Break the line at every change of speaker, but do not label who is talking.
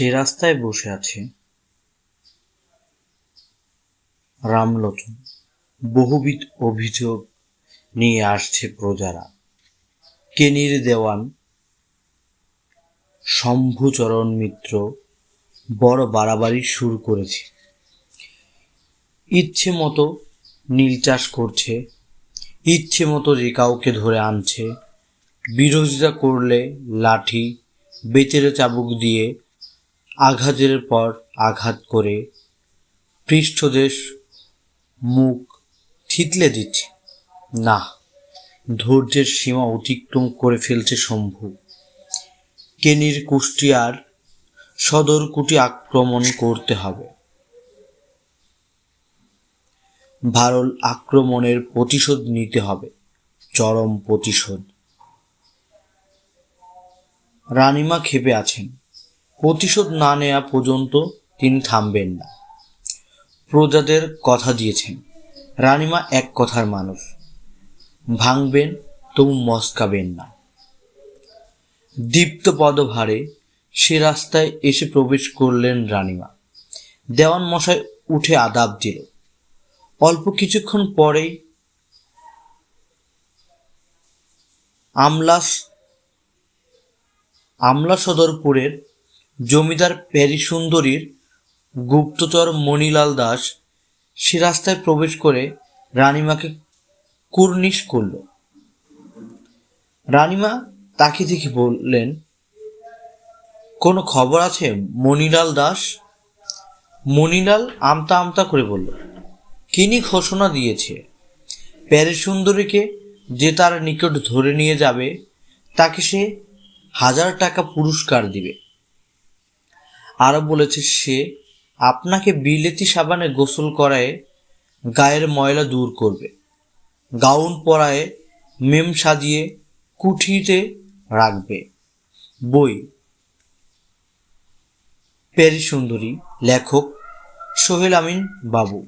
সে রাস্তায় বসে আছে, রামলোচন, বহুবিধ অভিযোগ নিয়ে আসছে প্রজারা। কেনির দেওয়ান শম্ভুচরণ মিত্র বড় বাড়াবাড়ি শুরু করেছে। ইচ্ছে মতো নীল চাষ করছে, ইচ্ছে মতো যে কাউকে ধরে আনছে। বিরোধিতা করলে লাঠি, বেতের চাবুক দিয়ে আঘাতের পর আঘাত করে পৃষ্ঠদেশ মুখ থিতলে দিচ্ছে। না, ধৈর্যের সীমা অতিক্রম করে ফেলছে শম্ভু। কেনির কুষ্টিয়ার সদর কুটি আক্রমণ করতে হবে। ভারল আক্রমণের প্রতিশোধ নিতে হবে। চরম প্রতিশোধ। রানীমা ক্ষেপে আছেন। প্রতিশোধ না নেওয়া পর্যন্ত তিনি থামবেন না। প্রজাদের কথা দিয়েছেন। রানীমা এক কথার মানুষ। ভাঙবেন, তবু মস্কাবেন না। দীপ্ত পদভারে সে রাস্তায় এসে প্রবেশ করলেন রানীমা। দেওয়ান মশাই উঠে আদাব দিল। অল্প কিছুক্ষণ পরেই আমলাস আমলা সদরপুরের জমিদার প্যারি সুন্দরীর গুপ্তচর মণিলাল দাস সে রাস্তায় প্রবেশ করে রানীমাকে কুর্নিশ করল। রানীমা তাকে দেখে বললেন, কোনো খবর আছে? মণিলাল দাস মণিলাল আমতা আমতা করে বলল, কিনি ঘোষণা দিয়েছে। প্যারি সুন্দরীকে যে তার নিকট ধরে নিয়ে যাবে, তাকে সে হাজার টাকা পুরস্কার দিবে। আরও বলেছে সে, আপনাকে বিলেতি সাবানে গোসল করায় গায়ের ময়লা দূর করবে। গাউন পরায় মেম সাজিয়ে কুঠিতে রাখবে। বই প্যারি সুন্দরী লেখক সোহেল আমিন বাবু।